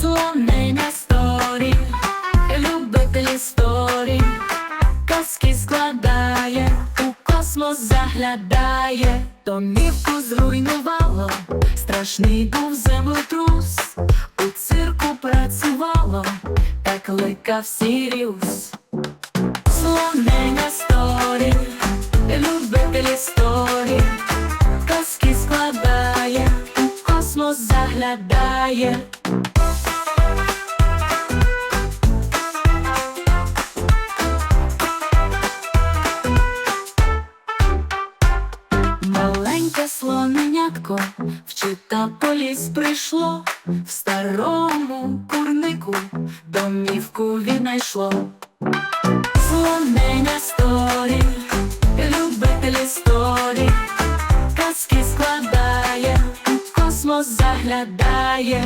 Слонення сторі, любитель історій, казки складає, у космос заглядає, домівку зруйнувало, страшний був землетрус, у цирку працювало, та кликав Сіріус. Слонення заглядає. Маленьке слоненятко вчита по ліс прийшло, в старому курнику домівку віднайшло. Слоненя сторі, заглядає.